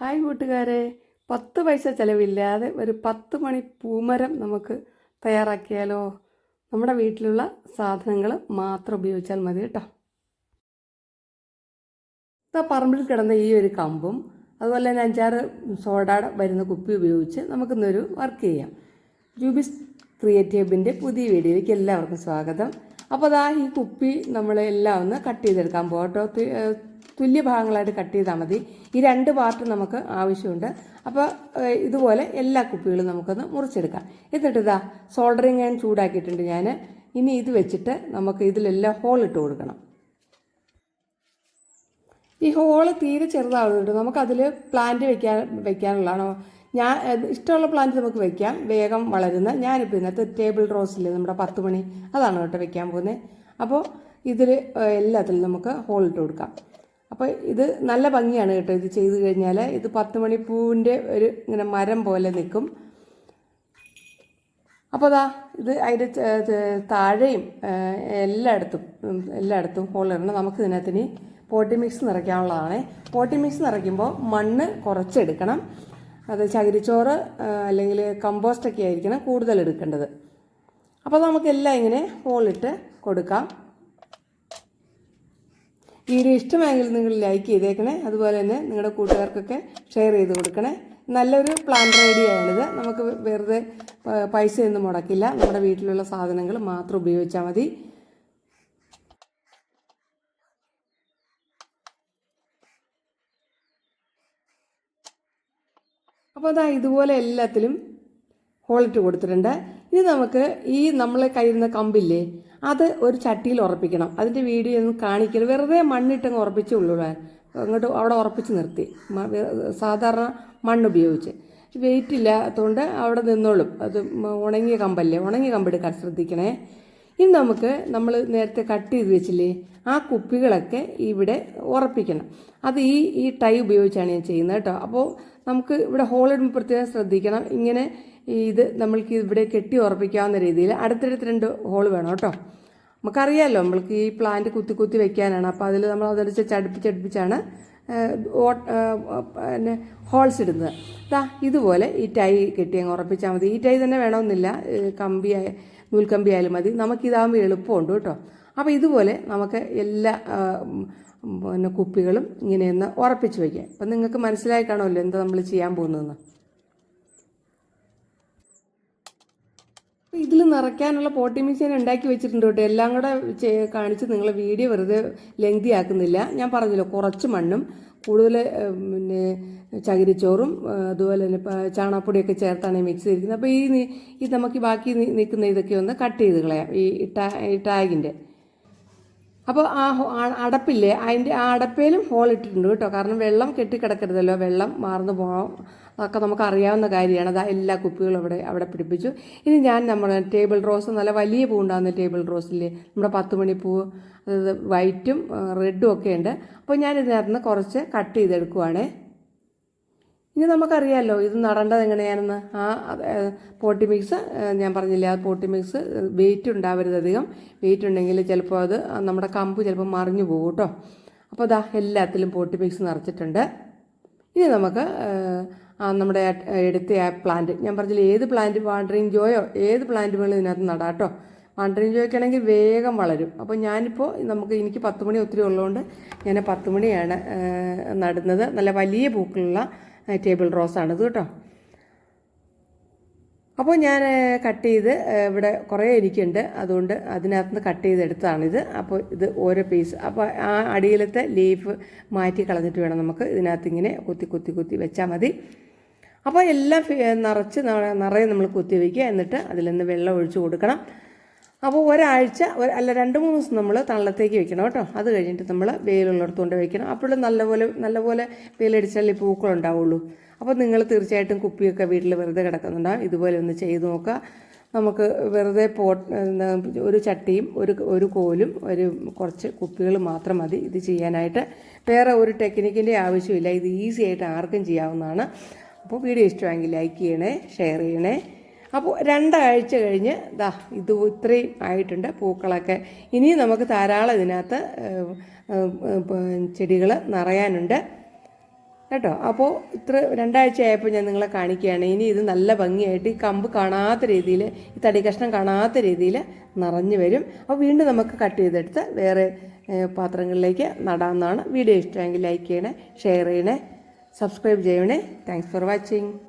Hi കൂട്ടുകാരെ. പത്ത് പൈസ ചിലവില്ലാതെ ഒരു പത്ത് മണി പൂമരം നമുക്ക് തയ്യാറാക്കിയാലോ? നമ്മുടെ വീട്ടിലുള്ള സാധനങ്ങൾ മാത്രം ഉപയോഗിച്ചാൽ മതി കേട്ടോ. ഇതാ പറമ്പിൽ കിടന്ന ഈ ഒരു കമ്പും അതുപോലെ തന്നെ അഞ്ചാറ് സോഡ വരുന്ന കുപ്പി ഉപയോഗിച്ച് നമുക്കിന്നൊരു വർക്ക് ചെയ്യാം. ജൂബിസ് ക്രിയേറ്റീവിന്റെ പുതിയ വീഡിയോയിലേക്ക് എല്ലാവർക്കും സ്വാഗതം. അപ്പോൾ അതാ ഈ കുപ്പി നമ്മൾ എല്ലാം ഒന്ന് കട്ട് ചെയ്തെടുക്കാൻ പോകട്ടോ തുല്യ ഭാഗങ്ങളായിട്ട് കട്ട് ചെയ്താൽ മതി. ഈ രണ്ട് പാർട്ട് നമുക്ക് ആവശ്യമുണ്ട്. അപ്പോൾ ഇതുപോലെ എല്ലാ കുപ്പികളും നമുക്കൊന്ന് മുറിച്ചെടുക്കാം. എന്നിട്ട് ഇതാ സോൾഡറിങ് ഞാൻ ചൂടാക്കിയിട്ടുണ്ട് ഞാൻ ഇനി ഇത് വെച്ചിട്ട് നമുക്ക് ഇതിലെല്ലാം ഹോൾ ഇട്ട് കൊടുക്കണം. ഈ ഹോൾ തീരെ ചെറുതാവുന്നുണ്ട് നമുക്കതിൽ പ്ലാന്റ് വെക്കാൻ വെക്കാനുള്ളതാണോ? ഞാൻ ഇഷ്ടമുള്ള പ്ലാന്റ് നമുക്ക് വെക്കാം. വേഗം വളരുന്ന. ഞാനിപ്പോൾ ഇന്നത്തെ ടേബിൾ റോസില്ലേ നമ്മുടെ പത്ത് മണി അതാണ് കേട്ടോ വെക്കാൻ പോകുന്നത് അപ്പോൾ ഇതിൽ എല്ലാത്തിലും നമുക്ക് ഹോൾ ഇട്ട് കൊടുക്കാം. അപ്പോൾ ഇത് നല്ല ഭംഗിയാണ് കേട്ടോ ഇത് ചെയ്ത് കഴിഞ്ഞാൽ ഇത് പത്ത് മണിപ്പൂവിന്റെ ഒരു ഇങ്ങനെ മരം പോലെ നിൽക്കും. അപ്പോൾ അതാ ഇത് അതിന്റെ താഴെയും എല്ലായിടത്തും എല്ലായിടത്തും ഹോളിടണം നമുക്ക് ഇതിനകത്ത് ഇനി പോട്ടി മിക്സ് നിറയ്ക്കാനുള്ളതാണ്. പോട്ടി മിക്സ് നിറയ്ക്കുമ്പോൾ മണ്ണ് കുറച്ചെടുക്കണം. അത് ചകിരിച്ചോറ് അല്ലെങ്കിൽ കമ്പോസ്റ്റൊക്കെ ആയിരിക്കണം കൂടുതൽ എടുക്കേണ്ടത്. അപ്പോൾ നമുക്കെല്ലാം ഇങ്ങനെ ഹോളിട്ട് കൊടുക്കാം. വീഡിയോ ഇഷ്ടമായെങ്കിൽ നിങ്ങൾ ലൈക്ക് ചെയ്തേക്കണേ. അതുപോലെ തന്നെ നിങ്ങളുടെ കൂട്ടുകാർക്കൊക്കെ ഷെയർ ചെയ്ത് കൊടുക്കണേ. നല്ലൊരു പ്ലാന്റ് ഐഡിയയാണിത് നമുക്ക് വെറുതെ പൈസയൊന്നും മുടക്കില്ല. നമ്മുടെ വീട്ടിലുള്ള സാധനങ്ങൾ മാത്രം ഉപയോഗിച്ചാൽ മതി. അപ്പോൾ അതാ ഇതുപോലെ എല്ലാത്തിലും ഹോളിട്ട് കൊടുത്തിട്ടുണ്ട്. ഇനി നമുക്ക് ഈ നമ്മൾ കയ്യിരുന്ന കമ്പില്ലേ? അത് ഒരു ചട്ടിയിൽ ഉറപ്പിക്കണം. അതിന്റെ വീഡിയോ ഒന്നും കാണിക്കരുത്. വെറുതെ മണ്ണിട്ടങ്ങ് ഉറപ്പിച്ചേ ഉള്ളൂ അങ്ങോട്ട് അവിടെ ഉറപ്പിച്ച് നിർത്തി. സാധാരണ മണ്ണ് ഉപയോഗിച്ച് വെയിറ്റ് ഇല്ലാത്തതുകൊണ്ട് അവിടെ നിന്നോളും. അത് ഉണങ്ങിയ കമ്പല്ലേ? ഉണങ്ങിയ കമ്പെടുക്കാൻ ശ്രദ്ധിക്കണേ. ഇനി നമുക്ക് നമ്മൾ നേരത്തെ കട്ട് ചെയ്ത് വെച്ചില്ലേ? ആ കുപ്പികളൊക്കെ ഇവിടെ ഉറപ്പിക്കണം. അത് ഈ ഈ ടൈ ഉപയോഗിച്ചാണ് ഞാൻ ചെയ്യുന്നത് കേട്ടോ. അപ്പോൾ നമുക്ക് ഇവിടെ ഹോളിടുമ്പോൾ പ്രത്യേകം ശ്രദ്ധിക്കണം. ഇങ്ങനെ ഇത് നമ്മൾക്ക് ഇവിടെ കെട്ടി ഉറപ്പിക്കാവുന്ന രീതിയിൽ അടുത്തടുത്ത് രണ്ട് ഹോൾ വേണം കേട്ടോ. നമുക്കറിയാമല്ലോ നമ്മൾക്ക് ഈ പ്ലാന്റ് കുത്തി കുത്തി വെക്കാനാണ്. അപ്പോൾ അതിൽ നമ്മൾ അതനുസരിച്ച് ചടുപ്പിച്ചടുപ്പിച്ചാണ് പിന്നെ ഹോൾസ് ഇടുന്നത്. ദാ ഇതുപോലെ ഈ ടൈ കെട്ടി അങ്ങ് ഉറപ്പിച്ചാൽ മതി. ഈ ടൈ തന്നെ വേണമെന്നില്ല. കമ്പി നൂൽക്കമ്പി ആയാലും മതി. നമുക്കിതാകുമ്പോൾ എളുപ്പമുണ്ട് കേട്ടോ. അപ്പോൾ ഇതുപോലെ നമുക്ക് എല്ലാ പിന്നെ കുപ്പികളും ഇങ്ങനെയൊന്ന് ഉറപ്പിച്ച് വയ്ക്കാം അപ്പം നിങ്ങൾക്ക് മനസ്സിലായി കാണുമല്ലോ എന്താ നമ്മൾ ചെയ്യാൻ പോകുന്നതെന്ന്. ഇതിൽ നിറയ്ക്കാനുള്ള പോട്ടി മെഷീൻ ഉണ്ടാക്കി വെച്ചിട്ടുണ്ട് കേട്ടോ. എല്ലാം കൂടെ കാണിച്ച് നിങ്ങൾ വീഡിയോ വെറുതെ ലെങ്തി ആക്കുന്നില്ല. ഞാൻ പറഞ്ഞല്ലോ കുറച്ച് മണ്ണും കൂടുതൽ പിന്നെ ചകിരിച്ചോറും അതുപോലെ തന്നെ ചാണകപ്പൊടിയൊക്കെ ചേർത്താണ് മിക്സ് ചെയ്തിരിക്കുന്നത്. അപ്പോൾ ഈ ഈ നമുക്ക് ബാക്കി നിൽക്കുന്ന ഇതൊക്കെ ഒന്ന് കട്ട് ചെയ്ത് കളയാം. ഈ ടാ ഈ ടാഗിന്റെ അപ്പോൾ ആ അടപ്പില്ലേ അതിന്റെ ആ അടപ്പേലും ഹോൾ ഇട്ടിട്ടുണ്ട് കേട്ടോ. കാരണം വെള്ളം കെട്ടിക്കിടക്കരുതല്ലോ വെള്ളം മാർന്നു പോകണം അതൊക്കെ നമുക്ക് അറിയാവുന്ന കാര്യമാണ്. അത് എല്ലാ കുപ്പികളും അവിടെ അവിടെ പിടിപ്പിച്ചു. ഇനി ഞാൻ നമ്മുടെ ടേബിൾ റോസ് നല്ല വലിയ പൂ ഉണ്ടാകുന്ന ടേബിൾ റോസിൽ നമ്മുടെ പത്ത് മണി പൂവ് അതായത് വൈറ്റും റെഡും ഒക്കെ ഉണ്ട്. അപ്പോൾ ഞാൻ ഇതിനകത്ത് നിന്ന് കുറച്ച് കട്ട് ചെയ്തെടുക്കുവാണേ. ഇനി നമുക്കറിയാമല്ലോ ഇത് നടേണ്ടത് എങ്ങനെയാണെന്ന്. ആ പോട്ടി മിക്സ് ഞാൻ പറഞ്ഞില്ലേ ആ പോട്ടി മിക്സ് വെയിറ്റ് ഉണ്ടാവരുത് അധികം. വെയിറ്റ് ഉണ്ടെങ്കിൽ ചിലപ്പോൾ അത് നമ്മുടെ കമ്പ് ചിലപ്പോൾ മറിഞ്ഞു പോകും കേട്ടോ. അപ്പോൾ അതാ എല്ലാത്തിലും പോട്ടി മിക്സ് നിറച്ചിട്ടുണ്ട്. ഇനി നമുക്ക് നമ്മുടെ എടുത്ത ആ പ്ലാന്റ് ഞാൻ പറഞ്ഞില്ല ഏത് പ്ലാന്റ് വാണ്ടറിങ് ജോയോ ഏത് പ്ലാന്റ് വേണമെങ്കിലും ഇതിനകത്ത് നടാം കേട്ടോ. വാണ്ടറിങ് ജോയ്ക്കാണെങ്കിൽ വേഗം വളരും. അപ്പോൾ ഞാനിപ്പോൾ നമുക്ക് എനിക്ക് പത്ത് മണി ഒത്തിരി ഉള്ളതുകൊണ്ട് ഞാൻ പത്ത് മണിയാണ് നടുന്നത്. നല്ല വലിയ പൂക്കളുള്ള ടേബിൾ റോസാണിത് കേട്ടോ. അപ്പോൾ ഞാൻ കട്ട് ചെയ്ത് ഇവിടെ കുറേ എനിക്കുണ്ട് അതുകൊണ്ട് അതിനകത്ത് നിന്ന് കട്ട് ചെയ്തെടുത്തതാണിത് അപ്പോൾ ഇത് ഓരോ പീസ് അപ്പോൾ ആ അടിയിലത്തെ ലീഫ് മാറ്റി കളഞ്ഞിട്ട് വേണം നമുക്ക് ഇതിനകത്ത് ഇങ്ങനെ കുത്തി കുത്തി കുത്തി വെച്ചാൽ മതി. അപ്പോൾ എല്ലാം നിറച്ച് നിറയെ നമ്മൾ കുത്തി വയ്ക്കുക. എന്നിട്ട് അതിൽ നിന്ന് വെള്ളം ഒഴിച്ച് കൊടുക്കണം. അപ്പോൾ ഒരാഴ്ച ഒരു- അല്ല രണ്ട് മൂന്ന് ദിവസം നമ്മൾ തള്ളത്തേക്ക് വെക്കണം കേട്ടോ. അത് കഴിഞ്ഞിട്ട് നമ്മൾ വെയിലുള്ളിടത്ത് കൊണ്ട് വെക്കണം. അപ്പോഴും നല്ലപോലെ നല്ലപോലെ വെയിലടിച്ചാലേ പൂക്കളുണ്ടാവുള്ളൂ. അപ്പോൾ നിങ്ങൾ തീർച്ചയായിട്ടും കുപ്പിയൊക്കെ വീട്ടിൽ വെറുതെ കിടക്കുന്നുണ്ടാവും ഇതുപോലെ ഒന്ന് ചെയ്ത് നോക്കുക. നമുക്ക് വെറുതെ പോട്ട് ഒരു ചട്ടിയും ഒരു ഒരു കോലും ഒരു കുറച്ച് കുപ്പികൾ മാത്രം മതി ഇത് ചെയ്യാനായിട്ട്. വേറെ ഒരു ടെക്നിക്കിന്റെ ആവശ്യമില്ല. ഇത് ഈസി ആയിട്ട് ആർക്കും ചെയ്യാവുന്നതാണ്. അപ്പോൾ വീഡിയോ ഇഷ്ടമെങ്കിൽ ലൈക്ക് ചെയ്യണേ ഷെയർ ചെയ്യണേ. അപ്പോൾ രണ്ടാഴ്ച കഴിഞ്ഞ് ദാ ഇത് ഇത്രയും ആയിട്ടുണ്ട് പൂക്കളൊക്കെ. ഇനി നമുക്ക് ധാരാളം ഇതിനകത്ത് ചെടികൾ നിറയാനുണ്ട്. കേട്ടോ? അപ്പോൾ ഇത്ര രണ്ടാഴ്ച ആയപ്പോൾ ഞാൻ നിങ്ങളെ കാണിക്കുകയാണ്. ഇനി ഇത് നല്ല ഭംഗിയായിട്ട് ഈ കമ്പ് കാണാത്ത രീതിയിൽ ഈ തടി കഷ്ണം കാണാത്ത രീതിയിൽ നിറഞ്ഞു വരും. അപ്പോൾ വീണ്ടും നമുക്ക് കട്ട് ചെയ്തെടുത്ത് വേറെ പാത്രങ്ങളിലേക്ക് നടാമെന്നാണ് വീഡിയോ ഇഷ്ടമെങ്കിൽ ലൈക്ക് ചെയ്യണേ ഷെയർ ചെയ്യണേ സബ്സ്ക്രൈബ് ചെയ്യണേ. Thanks for watching